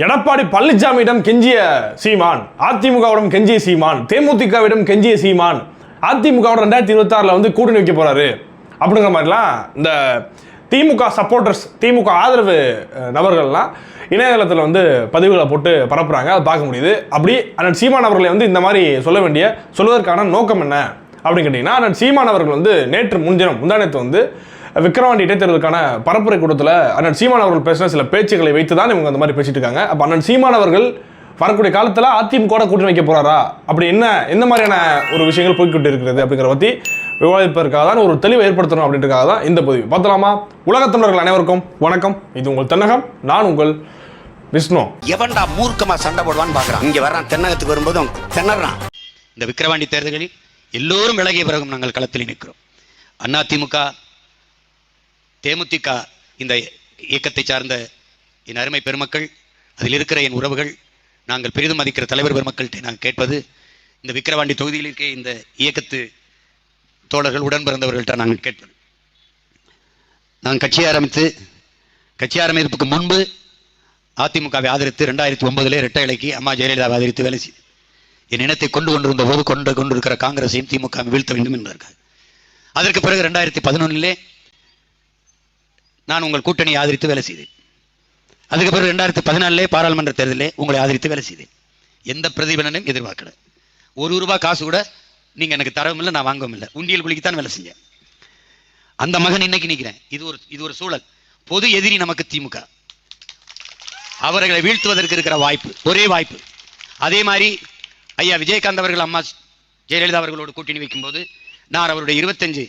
எடப்பாடி பழனிசாமியிடம் கெஞ்சிய சீமான் அதிமுகவிடம் கெஞ்சிய சீமான் தேமுதிகவிடம் கெஞ்சிய சீமான் அதிமுகவோட ரெண்டாயிரத்தி இருபத்தாறில் வந்து கூட்டணி வைக்க போறாரு. அப்படிங்கிற மாதிரிலாம் இந்த திமுக சப்போர்ட்டர்ஸ் திமுக ஆதரவு நபர்கள்லாம் இணையதளத்தில் வந்து பதிவுகளை போட்டு பரப்புறாங்க. அதை பார்க்க முடியுது. அப்படி அண்ணன் சீமான் அவர்களை வந்து இந்த மாதிரி சொல்ல வேண்டிய சொல்வதற்கான நோக்கம் என்ன? அப்படின்னு கேட்டிங்கன்னா அண்ணன் சீமான் அவர்கள் வந்து நேற்று முன்தினம் முந்தானத்து வந்து விக்ரவாண்டி இடைத்தேர்தலுக்கான பரப்புரை கூட்டத்தில் அண்ணன் சீமான் அவர்கள் பேசின சில பேச்சுக்களை வைத்து தான் இவங்க அந்த மாதிரி பேசிட்டு இருக்காங்க. அப்போ அண்ணன் சீமான் அவர்கள் வரக்கூடிய காலத்தில் அதிமுக கூட்டணி வைக்க போறாரா? அப்படி என்ன எந்த மாதிரியான ஒரு விஷயங்கள் போய்கிட்டு இருக்கிறது அப்படிங்கிற பற்றி விவாதிப்பதற்காக தான் ஒரு தெளிவை ஏற்படுத்தணும் அப்படின்றதுக்காக தான் இந்த பதிவு. பார்த்தலாமா உலகத் தமிழர்கள் அனைவருக்கும் வணக்கம். இது உங்கள் தென்னகம் நான் உங்கள் விஷ்ணு. எவன்டா மூர்க்கமா சண்டை போடுவான்னு பாக்குறான். இங்க வர்றான் தென்னகத்துக்கு வரும்போதும் திணறான். இந்த விக்கிரவாண்டி தேர்தல்களில் எல்லோரும் விலகிய பிறகும் நாங்கள் களத்தில் நிற்கிறோம். அதிமுக தேமுதிக இந்த இயக்கத்தை சார்ந்த என் அருமை பெருமக்கள் அதில் இருக்கிற என் உறவுகள் நாங்கள் பெரிதும் மதிக்கிற தலைவர் பெருமக்கள்கிட்ட நாங்கள் கேட்பது இந்த விக்கிரவாண்டி தொகுதியில் இருக்க இந்த இயக்கத்து தோழர்கள் உடன் பிறந்தவர்கள்ட்ட நாங்கள் கேட்பது. நான் கட்சியை ஆரம்பித்து கட்சி ஆரம்பிப்பதற்கு முன்பு அதிமுகவை ஆதரித்து ரெண்டாயிரத்தி ஒன்பதுல இரட்டை இலைக்கு அம்மா ஜெயலலிதாவை ஆதரித்து வேலை செய்து என் இனத்தை கொண்டு கொண்டிருந்த போது கொண்டு கொண்டிருக்கிற காங்கிரஸையும் திமுக வீழ்த்த வேண்டும் என்பதற்காக. அதற்கு பிறகு ரெண்டாயிரத்தி பதினொன்னிலே நான் உங்கள் கூட்டணியை ஆதரித்து வேலை செய்தேன். அதுக்கு பிறகு ரெண்டாயிரத்தி பதினாலே பாராளுமன்ற தேர்தலில் உங்களை ஆதரித்து வேலை செய்தேன். எந்த பிரதிபலனையும் எதிர்பார்க்கல. ஒரு ரூபா காசு கூட நீங்க எனக்கு தரவும் இல்லை நான் வாங்கவும் இல்லை. உண்டியல் குளிக்கு தான் வேலை செஞ்சேன். அந்த மகன் இன்னைக்கு நிற்கிறேன் இது ஒரு இது ஒரு சூழல். பொது எதிரி நமக்கு திமுக. அவர்களை வீழ்த்துவதற்கு இருக்கிற வாய்ப்பு ஒரே வாய்ப்பு. அதே மாதிரி ஐயா விஜயகாந்த் அவர்கள் அம்மா ஜெயலலிதா அவர்களோடு கூட்டணி வைக்கும்போது நான் அவருடைய இருபத்தஞ்சு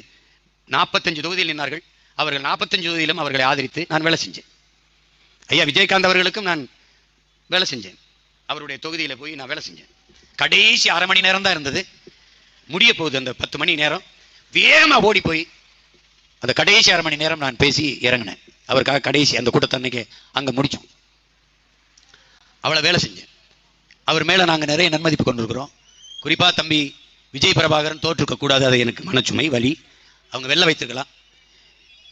நாற்பத்தஞ்சு தொகுதியில் நின்றார்கள் அவர்கள் நாற்பத்தஞ்சு தொகுதியிலும் அவர்களை ஆதரித்து நான் வேலை செஞ்சேன். ஐயா விஜயகாந்த் அவர்களுக்கும் நான் வேலை செஞ்சேன். அவருடைய தொகுதியில் போய் நான் வேலை செஞ்சேன். கடைசி அரை மணி நேரம் தான் இருந்தது. முடிய போகுது அந்த பத்து மணி நேரம். வேகமாக ஓடி போய் அந்த கடைசி அரை மணி நேரம் நான் பேசி இறங்கினேன். அவருக்காக கடைசி அந்த கூட்டத்தை அன்னைக்கு அங்கே முடித்தோம் அவளை வேலை செஞ்சேன். அவர் மேலே நாங்கள் நிறைய நன்மதிப்பு கொண்டிருக்கிறோம். குறிப்பாக தம்பி விஜய் பிரபாகரன் தோற்றுக்க கூடாது அது எனக்கு மனச்சுமை வலி. அவங்க வெளில வைத்திருக்கலாம்.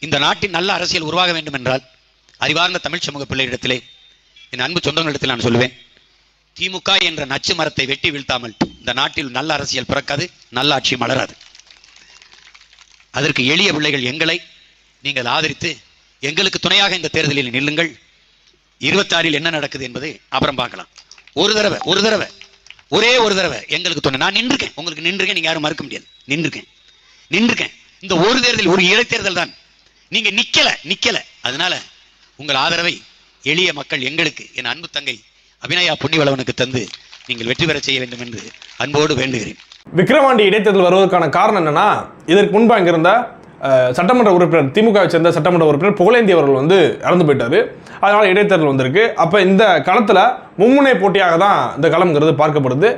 இந்த நாட்டின் நல்ல அரசியல் உருவாக வேண்டும் என்றால் அறிவார்ந்த தமிழ் சமூக பிள்ளையிடத்திலே என் அன்பு சொந்தங்களிடத்தில் நான் சொல்லுவேன் திமுக என்ற நச்சு மரத்தை வெட்டி வீழ்த்தாமல் இந்த நாட்டில் நல்ல அரசியல் பிறக்காது நல்ல ஆட்சி மலராது. அதற்கு எளிய பிள்ளைகள் எங்களை நீங்கள் ஆதரித்து எங்களுக்கு துணையாக இந்த தேர்தலில் நில்லுங்கள். இருபத்தாறில் என்ன நடக்குது என்பதை அப்புறம் பார்க்கலாம். ஒரு தடவை ஒரு தடவை ஒரே ஒரு தடவை எங்களுக்கு துணை. நான் நின்றுருக்கேன். உங்களுக்கு நின்றுக்கேன் நீங்கள் யாரும் மறுக்க முடியாது. நின்றுருக்கேன். நின்றுருக்கேன். இந்த ஒரு தேர்தல் ஒரு இடைத்தேர்தல் தான். நீங்க நிக்கல நிக்கல. அதனால உங்கள் ஆதரவை எளிய மக்கள் எங்களுக்கு என் அன்பு தங்கை அபிநயா புண்ணிவளவனுக்கு தந்து நீங்கள் வெற்றி பெறச் செய்ய வேண்டும் என்று அன்போடு வேண்டுகிறேன். விக்ரவாண்டி இடைத்தேர்தல் வருவதற்கான காரணம் என்னன்னா இதற்கு முன்பு அங்கிருந்த சட்டமன்ற உறுப்பினர் திமுகவை சேர்ந்த சட்டமன்ற உறுப்பினர் புகழேந்தி அவர்கள் வந்து இறந்து போயிட்டாரு. அதனால் இடைத்தேர்தல் வந்திருக்கு. அப்போ இந்த களத்தில் மும்முனை போட்டியாக தான் இந்த களம்ங்கிறது பார்க்கப்படுது.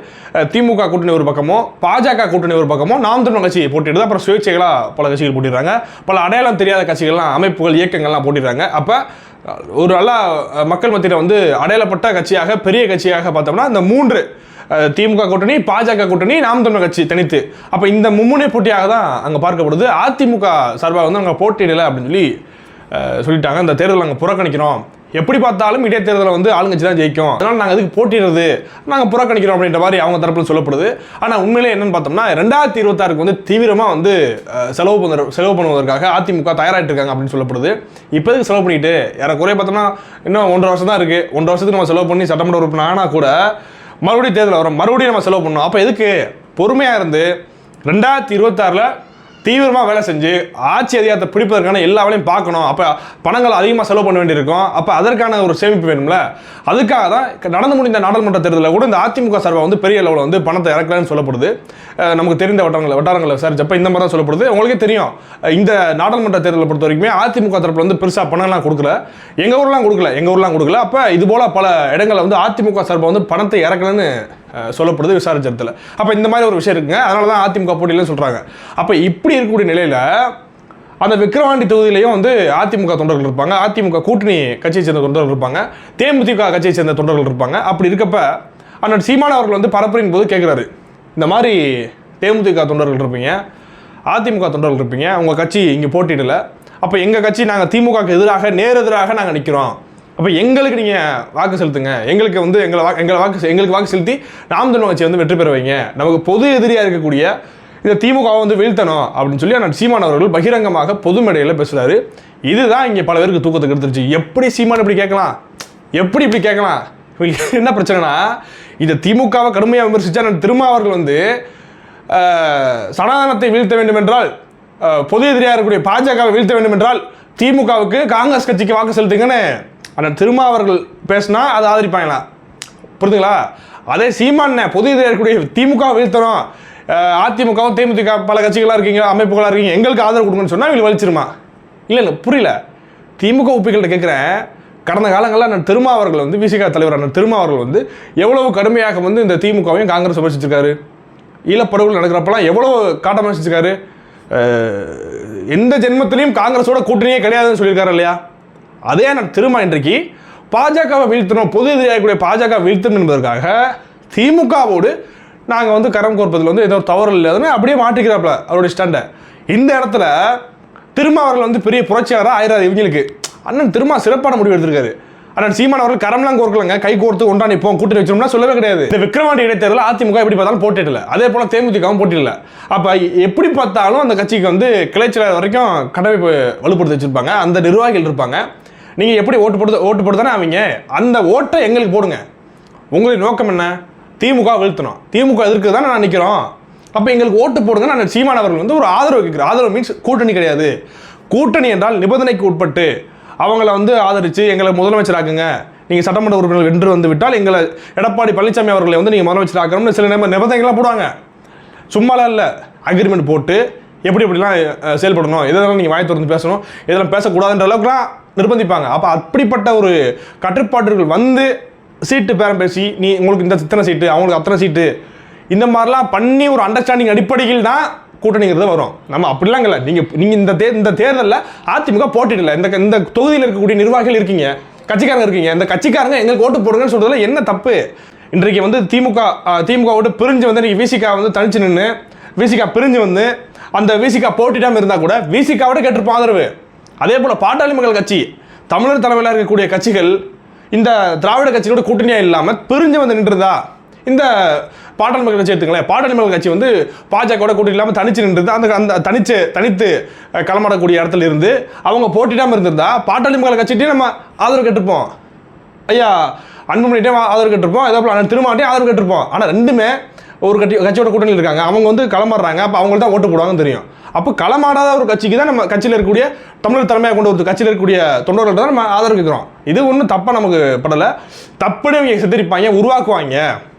திமுக கூட்டணி ஒரு பக்கமோ பாஜக கூட்டணி ஒரு பக்கமோ நாம் தமிழ் கட்சி போட்டிடுது அப்புறம் சுயேட்சைகளாக பல கட்சிகள் போட்டிடுறாங்க. பல அடையாளம் தெரியாத கட்சிகள்லாம் அமைப்புகள் இயக்கங்கள்லாம் போட்டிடுறாங்க. அப்போ ஒரு நல்ல மக்கள் மத்தியில் வந்து அடையாளப்பட்ட கட்சியாக பெரிய கட்சியாக பார்த்தோம்னா இந்த மூன்று திமுக கூட்டணி பாஜக கூட்டணி நாம் தமிழர் கட்சி தனித்து. அப்போ இந்த மும்முனை போட்டியாக தான் அங்கே பார்க்கப்படுது. அதிமுக சார்பாக வந்து அங்கே போட்டியிடலை அப்படின்னு சொல்லி சொல்லிட்டாங்க. இந்த தேர்தல் அங்கே புறக்கணிக்கிறோம். எப்படி பார்த்தாலும் இடைத்தேர்தலில் வந்து ஆளுங்கட்சி தான் ஜெயிக்கும். அதனால் நாங்கள் அதுக்கு போட்டிடுறது நாங்கள் புறக்கணிக்கிறோம் அப்படின்ற மாதிரி அவங்க தரப்பில் சொல்லப்படுது. ஆனால் உண்மையிலே என்னன்னு பார்த்தோம்னா ரெண்டாயிரத்தி இருபத்தாறுக்கு வந்து தீவிரமாக வந்து செலவு பண்ணுற செலவு பண்ணுவதற்காக அதிமுக தயாராகிட்டு இருக்காங்க அப்படின்னு சொல்லப்படுது. இப்போதுக்கு செலவு பண்ணிட்டு? ஏறக்குறைய பார்த்தோம்னா இன்னும் ஒன்றரை வருஷம் தான் இருக்குது ஒன்றரை வருஷத்துக்கு நம்ம செலவு பண்ணி சட்டமன்ற உறுப்பினர் ஆனால் கூட மறுபடியும் தேர்தல் வரும். மறுபடியும் நம்ம செலவு பண்ணணும். அப்போ எதுக்கு? பொறுமையாக இருந்து ரெண்டாயிரத்தி இருபத்தாறில் தீவிரமாக வேலை செஞ்சு ஆட்சி அதிகாரத்தை பிடிப்பதற்கான எல்லா வேலையும் பார்க்கணும். அப்போ பணங்கள் அதிகமாக செலவு பண்ண வேண்டியிருக்கும். அப்போ அதற்கான ஒரு சேமிப்பு வேணும்ல? அதுக்காக தான் நடந்து முடிந்த நாடாளுமன்ற தேர்தலில் கூட இந்த அதிமுக சார்பாக வந்து பெரிய அளவில் வந்து பணத்தை இறக்கலன்னு சொல்லப்படுது. நமக்கு தெரிந்த வட்டாரங்களை வட்டாரங்களை விசாரிச்சப்ப இந்த மாதிரி தான் சொல்லப்படுது. உங்களுக்கே தெரியும். இந்த நாடாளுமன்ற தேர்தலை பொறுத்த வரைக்குமே அதிமுக தரப்பில் வந்து பெருசாக பணம்லாம் கொடுக்கல. எங்கள் ஊர்லாம் கொடுக்கல. எங்கள் ஊர்லாம் கொடுக்கல. அப்போ இது போல் பல இடங்களில் வந்து அதிமுக சார்பாக வந்து பணத்தை இறக்கலன்னு சொல்லப்படுது விசாரிச்சத்தில் அப்போ இந்த மாதிரி ஒரு விஷயம் இருக்குங்க. அதனால தான் அதிமுக போட்டியிலன்னு சொல்கிறாங்க அப்போ இப்படி இருக்கக்கூடிய நிலையில் அந்த விக்ரவாண்டி தொகுதியிலையும் வந்து அதிமுக தொண்டர்கள் இருப்பாங்க. அதிமுக கூட்டணி கட்சியை சேர்ந்த தொண்டர்கள் இருப்பாங்க. தேமுதிக கட்சியை சேர்ந்த தொண்டர்கள் இருப்பாங்க. அப்படி இருக்கப்ப அண்ணன் சீமான் அவர்கள் வந்து பரப்புரையின் போது கேட்குறாரு இந்த மாதிரி தேமுதிக தொண்டர்கள் இருப்பீங்க. அதிமுக தொண்டர்கள் இருப்பீங்க. உங்கள் கட்சி இங்கே போட்டியிடல. அப்போ எங்கள் கட்சி நாங்கள் திமுகவுக்கு எதிராக நேரெதிராக நாங்கள் நிற்கிறோம் அப்போ எங்களுக்கு நீங்கள் வாக்கு செலுத்துங்க. எங்களுக்கு வந்து எங்களை வாக்கு எங்களை வாக்கு செ- எங்களுக்கு வாக்கு செலுத்தி நாம் தமிழ் கட்சி வந்து வெற்றி பெற வைங்க. நமக்கு பொது எதிரியாக இருக்கக்கூடிய இந்த திமுகவை வந்து வீழ்த்தணும் அப்படின்னு சொல்லி நான் சீமான் அவர்கள் பகிரங்கமாக பொது மேடையில் பேசுகிறாரு இதுதான் இங்கே பல பேருக்கு தூக்கத்துக்கு எடுத்துருச்சு. எப்படி சீமான் இப்படி கேட்கலாம்? எப்படி இப்படி கேட்கலாம்? என்ன பிரச்சனைனா இந்த திமுகவை கடுமையாக விமர்சித்தா நான் திருமாவர்கள் வந்து சனாதனத்தை வீழ்த்த வேண்டும் என்றால் பொது எதிரியாக இருக்கக்கூடிய பாஜகவை வீழ்த்த வேண்டும் என்றால் திமுகவுக்கு காங்கிரஸ் கட்சிக்கு வாக்கு செலுத்துங்கன்னு அண்ணன் திருமாவர்கள் பேசினா அதை ஆதரிப்பாங்களா? புரிஞ்சுங்களா அதே சீமான் பொது இதில் இருக்கக்கூடிய திமுக வீழ்த்தணும் அதிமுகவும் தேமுதிக பல கட்சிகளாக இருக்கீங்க அமைப்புகளாக இருக்கீங்க. எங்களுக்கு ஆதரவு கொடுங்கன்னு சொன்னால் இவங்களுக்கு வலிச்சிருமா? இல்லை இல்லை புரியல. திமுக உப்பிகள்கிட்ட கேட்குறேன் கடந்த காலங்களில் நான் திருமாவர்கள் வந்து விசிகா தலைவர் அண்ணன் திருமாவர்கள் வந்து எவ்வளவு கடுமையாக வந்து இந்த திமுகவையும் காங்கிரஸ் விமர்சிச்சிருக்காரு? ஈழப்படுகொலை நடக்கிறப்பெல்லாம் எவ்வளோ காட்ட விமர்சிச்சிருக்காரு? எந்த ஜென்மத்திலையும் காங்கிரஸோட கூட்டணியே கிடையாதுன்னு சொல்லியிருக்காரு இல்லையா? அதே நான் திரும்ப இன்றைக்கு பாஜகவை வீழ்த்தணும் பொது எதிரியாகக்கூடிய பாஜக வீழ்த்தணும் என்பதற்காக திமுகவோடு நாங்கள் வந்து கரம் கோர்ப்பதில் வந்து ஏதோ தவறு இல்லைன்னு அப்படியே மாட்டிக்கிறாப்புல அவருடைய ஸ்டாண்டை. இந்த இடத்துல திருமாவர்கள் வந்து பெரிய புரட்சியாளராக ஆயிராது இவங்களுக்கு. அண்ணன் திருமா சிறப்பான முடிவு எடுத்திருக்காரு. அண்ணன் சீமான் அவர்கள் கரம்லாம் கோர்க்கலங்க கை கோர்த்து ஒன்றா நிற்போம் கூட்டணி வச்சோம்னா சொல்லவே கிடையாது. இந்த விக்ரவாண்டி இடைத்தேர்தல் அதிமுக எப்படி பார்த்தாலும் போட்டிடல. அதே போல தேமுதிகவும் போட்டிடல. அப்போ எப்படி பார்த்தாலும் அந்த கட்சிக்கு வந்து கிளைச்சல் வரைக்கும் கடமை வலுப்படுத்தி வச்சிருப்பாங்க. அந்த நிர்வாகிகள் இருப்பாங்க. நீங்கள் எப்படி ஓட்டு போட்டு ஓட்டு போட்டு தானே அவங்க அந்த ஓட்டை எங்களுக்கு போடுங்க. உங்களுடைய நோக்கம் என்ன? திமுக வீழ்த்தணும். திமுக எதிர்க்கு தானே நான் நிற்கிறோம் அப்போ எங்களுக்கு ஓட்டு போடுங்க. நான் சீமான் அவர்கள் வந்து ஒரு ஆதரவு கேட்குறேன் ஆதரவு மீன்ஸ் கூட்டணி கிடையாது. கூட்டணி என்றால் நிபந்தனைக்கு உட்பட்டு அவங்கள வந்து ஆதரித்து எங்களை முதலமைச்சராக்குங்க நீங்கள் சட்டமன்ற உறுப்பினர்கள் வென்று வந்து விட்டால் எங்களை எடப்பாடி பழனிசாமி அவர்களை வந்து நீங்கள் முதலமைச்சராக்கணும்னு சில நேரம் நிபந்தனைகள்லாம் போடுவாங்க. சும்மாலாம் இல்லை. அக்ரிமெண்ட் போட்டு எப்படி எப்படிலாம் செயல்படணும்? இதெல்லாம் நீங்கள் வாய் திறந்து பேசணும்? இதெல்லாம் பேசக்கூடாதுன்ற அளவுக்குலாம் நிர்பந்திப்பாங்க. அப்போ அப்படிப்பட்ட ஒரு கட்டுப்பாடுகள் வந்து சீட்டு பேரம் பேசி நீ உங்களுக்கு இந்த இத்தனை சீட்டு அவங்களுக்கு அத்தனை சீட்டு. இந்த மாதிரிலாம் பண்ணி ஒரு அண்டர்ஸ்டாண்டிங் அடிப்படையில் தான் கூட்டணிங்கிறது வரும். நம்ம அப்படிலாம் இல்லை. நீங்கள் நீங்கள் இந்த தே இந்த தேர்தலில் அதிமுக போட்டிடல. இந்த இந்த தொகுதியில் இருக்கக்கூடிய நிர்வாகிகள் இருக்கீங்க கட்சிக்காரங்க இருக்கீங்க. இந்த கட்சிக்காரங்க எங்களுக்கு ஓட்டு போடுங்கன்னு சொல்றதுல என்ன தப்பு? இன்றைக்கு வந்து திமுக திமுக ஓட்டு பிரிஞ்சு வந்து இன்றைக்கி விசிகா வந்து தனிச்சு நின்று விசிகா பிரிஞ்சு வந்து அந்த விசிகா போட்டிடாமல் இருந்தால் கூட விசிகாவோட கேட்டிருப்போம் ஆதரவு. அதே போல் பாட்டாளி மக்கள் கட்சி தமிழர் தலைமையில் இருக்கக்கூடிய கட்சிகள் இந்த திராவிட கட்சிகளோட கூட்டணியாக இல்லாமல் பிரிஞ்சு வந்து நின்றுதா? இந்த பாட்டாளி மக்கள் கட்சி எடுத்துங்களேன் பாட்டாளி மக்கள் கட்சி வந்து பாஜகவோட கூட்டணி இல்லாமல் தனிச்சு நின்றது. அந்த அந்த தனிச்சு தனித்து களமாடக்கூடிய இடத்துல இருந்து அவங்க போட்டிடாமல் இருந்திருந்தா பாட்டாளி மக்கள் கட்சிகிட்டே நம்ம ஆதரவு கேட்டிருப்போம். ஐயா அன்புமணிட்டே ஆதரவு கேட்டிருப்போம். அதே போல் திருமாவட்டையும் ஆதரவு கேட்டிருப்போம். ஆனால் ரெண்டுமே ஒரு கட்சி கட்சியோட கூட்டணியில் இருக்காங்க. அவங்க வந்து களமாடுறாங்க. அப்போ அவங்களுக்கு தான் ஓட்டு போடுவாங்கன்னு தெரியும். அப்போ களமாடாத ஒரு கட்சிக்கு தான் நம்ம கட்சியில் இருக்கக்கூடிய தமிழர் தலைமையாக கொண்டு ஒரு கட்சியில் இருக்கக்கூடிய தொண்டர்கள் தான் நம்ம ஆதரவு கேட்குறோம். இது ஒன்றும் தப்பாக நமக்கு படலை. தப்புன்னு இவங்க சித்தரிப்பாங்க உருவாக்குவாங்க.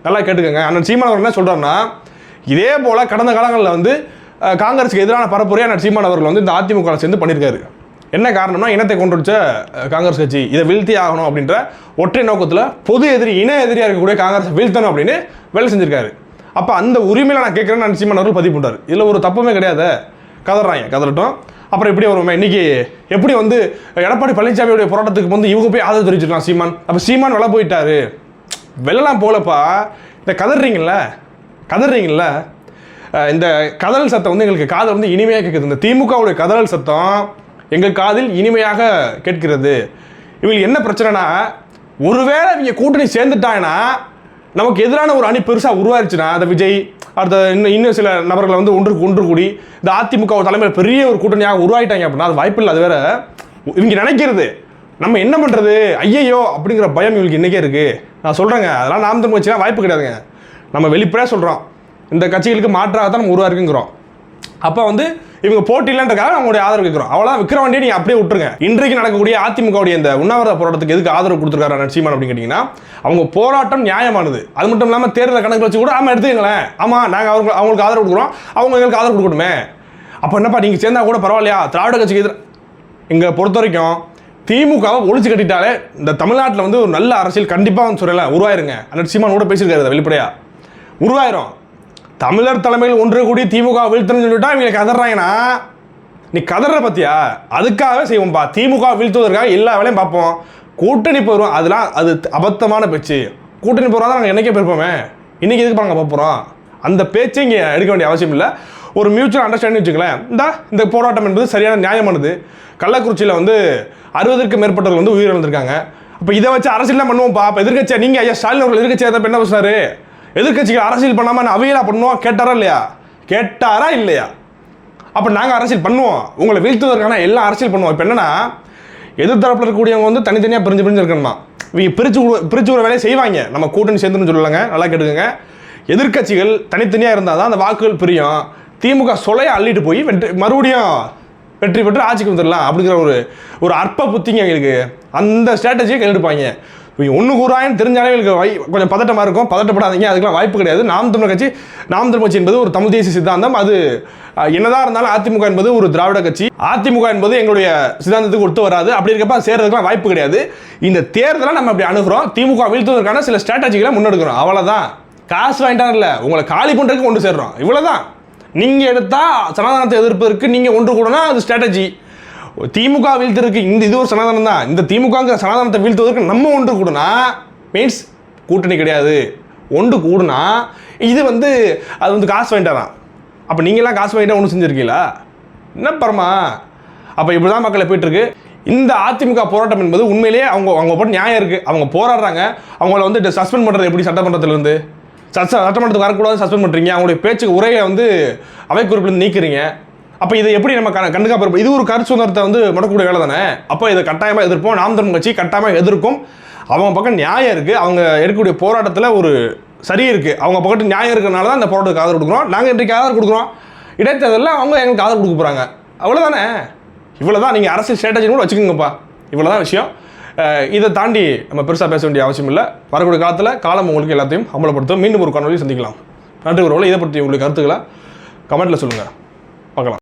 நல்லா கேட்டுக்கோங்க. அண்ணன் சீமான் என்ன சொல்கிறாருன்னா இதே போல் கடந்த காலங்களில் வந்து காங்கிரஸுக்கு எதிரான பரப்புரையை அண்ணன் சீமான் அவர்கள் வந்து இந்த அதிமுக சேர்ந்து பண்ணியிருக்காரு. என்ன காரணம்னா இனத்தை கொண்டு வச்ச காங்கிரஸ் கட்சி இதை வீழ்த்தி ஆகணும் அப்படின்ற ஒற்றை நோக்கத்தில் பொது எதிரி இன எதிரியாக இருக்கக்கூடிய காங்கிரஸ் வீழ்த்தணும் அப்படின்னு வேலை செஞ்சிருக்காரு. அப்போ அந்த உரிமையில நான் கேட்குறேன்னு நான் சீமான் அவர்கள் பதிவு பண்ணுறாரு இதில் ஒரு தப்புமே கிடையாது. கதறாங்க கதறட்டும். அப்புறம் எப்படி வருவோம். இன்னைக்கு எப்படி வந்து எடப்பாடி பழனிசாமியுடைய போராட்டத்துக்கு வந்து இவங்க போய் ஆதரவு தெரிவிச்சிருக்கலாம் சீமான்? அப்போ சீமான் வெளில போயிட்டாரு. வெளிலாம் போகலப்பா. இந்த கதறீங்கல்ல? கதறீங்கல்ல? இந்த கதறல் சத்தம் வந்து எங்களுக்கு காதல் வந்து இனிமையாக கேட்குது இந்த திமுகவுடைய கதறல் சத்தம் எங்கள் காதில் இனிமையாக கேட்கிறது. இவங்களுக்கு என்ன பிரச்சனைனா ஒருவேளை இவங்க கூட்டணி சேர்ந்துட்டாங்கன்னா நமக்கு எதிரான ஒரு அணி பெருசாக உருவாயிருச்சுன்னா அந்த விஜய் அடுத்த இன்னும் இன்னும் சில நபர்களை வந்து ஒன்று ஒன்று கூடி இந்த அதிமுக தலைமையில் பெரிய ஒரு கூட்டணியாக உருவாயிட்டாங்க அப்படின்னா அது வாய்ப்பு இல்லை. அது வேற இவங்க நினைக்கிறது நம்ம என்ன பண்ணுறது ஐயையோ அப்படிங்கிற பயம் இவங்களுக்கு இன்றைக்கே இருக்குது நான் சொல்கிறேங்க அதெல்லாம் நாம் தமிழ் கட்சிலாம் வாய்ப்பு கிடையாதுங்க. நம்ம வெளிப்படையாக சொல்கிறோம் இந்த கட்சிகளுக்கு மாற்றாக தான் நம்ம உருவாக்குங்கிறோம் அப்போ வந்து இவங்க போட்டியிலன்றக்காக அவங்களுடைய ஆதரவு கேட்கிறோம். அவ்வளோ விக்ரவாண்டியை நீங்கள் அப்படியே விட்டுருங்க. இன்றைக்கு நடக்கக்கூடிய அதிமுகவுடைய இந்த உண்ணாவிரத போராட்டத்துக்கு எதுக்கு ஆதரவு கொடுத்துருக்காரு அண்ணன் சீமான் அப்படின்னு கேட்டிங்கன்னா அவங்க போராட்டம் நியாயமானது. அது மட்டும் இல்லாமல் தேர்தல் கணக்கு வச்சு கூட ஆமாம் எடுத்துக்கங்களேன். ஆமாம் நாங்கள் அவங்க அவங்களுக்கு ஆதரவு கொடுக்குறோம். அவங்க எங்களுக்கு ஆதரவு கொடுக்கணுமே அப்போ என்னப்பா நீங்கள் சேர்ந்தா கூட பரவாயில்லையா? திராவிட கட்சிக்கு எதிர எங்களை பொறுத்த வரைக்கும் திமுகவை ஒழிச்சு கட்டிட்டாலே இந்த தமிழ்நாட்டில் வந்து ஒரு நல்ல அரசியல் கண்டிப்பாக வந்து சொல்லல உருவாயிருங்க. அண்ணன் சீமான் கூட பேசியிருக்காரு வெளிப்படையாக உருவாயிரும். தமிழர் தலைமையில் ஒன்று கூடி திமுக வீழ்த்தணும்னு சொல்லிட்டா இவங்க கதறாங்கன்னா நீ கதற பத்தியா? அதுக்காகவே செய்வோம்ப்பா திமுக வீழ்த்துவதற்காக எல்லா வேலையும் பார்ப்போம். கூட்டணி போயிடும் அதெல்லாம் அது அபத்தமான பேச்சு. கூட்டணி போகிறதா நாங்கள் என்னைக்கே போயிருப்போமே? இன்றைக்கி எதுக்கு நாங்கள் போகிறோம் அந்த பேச்சை இங்கே எடுக்க வேண்டிய அவசியம் இல்லை. ஒரு மியூச்சுவல் அண்டர்ஸ்டாண்டிங் வச்சுக்கலேன் இந்த இந்த போராட்டம் என்பது சரியான நியாயமானது. கள்ளக்குறிச்சியில் வந்து அறுபதுக்கு மேற்பட்டவர்கள் வந்து உயிரிழந்திருக்காங்க. அப்போ இதை வச்சு அரசியல்லாம் பண்ணுவோம்ப்பா அப்போ எதிர்க்கட்சியா? நீங்கள் ஐயா ஸ்டாலின் அவர்கள் எதிர்க்கட்சியாக தான் என்ன பேசுனாரு? எதிர்கட்சிகள் அரசியல் பண்ணாமல் நான் அவையலா பண்ணுவோம் கேட்டாரா இல்லையா? கேட்டாரா இல்லையா? அப்போ நாங்கள் அரசியல் பண்ணுவோம். உங்களை வீழ்த்துவதற்கான எல்லாம் அரசியல் பண்ணுவோம். இப்போ என்னன்னா எதிர்த்தரப்பில் இருக்கக்கூடியவங்க வந்து தனித்தனியாக பிரிஞ்சு பிரிஞ்சு இருக்கணுமா? இவங்க பிரிச்சு பிரிச்சு ஒரு வேலையை செய்வாங்க. நம்ம கூட்டணி சேர்ந்துன்னு சொல்லலாங்க. நல்லா கேட்டுக்கோங்க. எதிர்க்கட்சிகள் தனித்தனியாக இருந்தால் தான் அந்த வாக்குகள் பிரியும். திமுக சொலையை அள்ளிட்டு போய் வெற்றி மறுபடியும் வெற்றி பெற்று ஆட்சிக்கு வந்துடலாம் அப்படிங்கிற ஒரு ஒரு அற்ப புத்திங்க எங்களுக்கு. அந்த ஸ்ட்ராட்டஜியை கையெடுப்பாங்க இவங்க ஒன்று கூறாயின்னு தெரிஞ்சாலே எங்களுக்கு வை கொஞ்சம் பதட்டமாக இருக்கும். பதட்டப்படாதீங்க. அதுக்கெல்லாம் வாய்ப்பு கிடையாது. நாம் தமிழர் கட்சி நாம் தமிழ் கட்சி என்பது ஒரு தமிழ் தேசிய சித்தாந்தம். அது என்னதான் இருந்தாலும் அதிமுக என்பது ஒரு திராவிட கட்சி. அதிமுக என்பது எங்களுடைய சித்தாந்தத்துக்கு ஒத்து வராது. அப்படி இருக்கப்ப சேர்றதுக்குலாம் வாய்ப்பு கிடையாது. இந்த தேர்தலை நம்ம அப்படி அணுகிறோம். திமுக வீழ்த்துவதற்கான சில ஸ்ட்ராட்டஜிகளை முன்னெடுக்கிறோம். அவ்வளோதான் காசு வாங்கிட்டாங்கல்ல உங்களை காலி பண்ணுறதுக்கு கொண்டு சேர்றோம். இவ்வளோதான் நீங்கள் எடுத்தால் சனாதனத்தை எதிர்ப்பதற்கு நீங்கள் ஒன்று கூடனா அது ஸ்ட்ராட்டஜி திமுக வீழ்த்திருக்கு இந்த இது ஒரு சனாதனம் தான் இந்த திமுகங்கிற சனாதனத்தை வீழ்த்துவதற்கு நம்ம ஒன்று கூடனா மீன்ஸ் கூட்டணி கிடையாது. ஒன்று கூடுனா இது வந்து அது வந்து காசு வாங்கிட்டாராம். அப்போ நீங்களாம் காசு வாங்கிட்டா ஒன்றும் செஞ்சுருக்கீங்களா? என்ன பரமா? அப்போ இப்படி தான் மக்களை போயிட்டுருக்கு. இந்த அதிமுக போராட்டம் என்பது உண்மையிலேயே அவங்க அவங்க போட்டு நியாயம் இருக்குது அவங்க போராடுறாங்க. அவங்கள வந்து சஸ்பெண்ட் பண்ணுறது எப்படி சட்டமன்றத்திலேருந்து? சட்ட சட்டமன்றத்துக்கு வரக்கூடாது சஸ்பெண்ட் பண்ணுறீங்க அவங்களுடைய பேச்சுக்கு உரையை வந்து அவை குறிப்பிலிருந்து நீக்கிறீங்க. அப்போ இதை எப்படி நம்ம கண இது ஒரு கருத்து சுதந்திரத்தை வந்து முடக்கக்கூடிய வேலை தானே? அப்போ இதை கட்டாயமாக எதிர்ப்போம். நாம் தமிழ் கட்சி கட்டாயமாக எதிர்க்கும். அவங்க பக்கம் நியாயம் இருக்குது அவங்க எடுக்கக்கூடிய போராட்டத்தில் ஒரு சரி இருக்குது அவங்க பக்கத்து நியாயம் இருக்கிறனால தான் இந்த போராட்டத்துக்கு ஆதரவு கொடுக்குறோம். நாங்கள் இன்றைக்கு ஆதரவு கொடுக்குறோம். இடைத்தேர்தலில் அவங்க எங்களுக்கு ஆதரவு கொடுக்க போகிறாங்க அவ்வளோதானே இவ்வளோ தான் நீங்கள் அரசியல் ஸ்ட்ராட்டஜி கூட வச்சுக்கோங்கப்பா. இவ்வளோ தான் விஷயம் இதை தாண்டி நம்ம பெருசாக பேச வேண்டிய அவசியம் இல்லை. வரக்கூடிய காலத்தில் காலம் உங்களுக்கு எல்லாத்தையும் அமலப்படுத்தும். மீண்டும் ஒரு காணொலி சந்திக்கலாம். நன்றி உறவுகளை இதை பற்றி உங்களுக்கு கருத்துக்களை கமெண்ட்டில் சொல்லுங்கள் பார்க்கலாம்.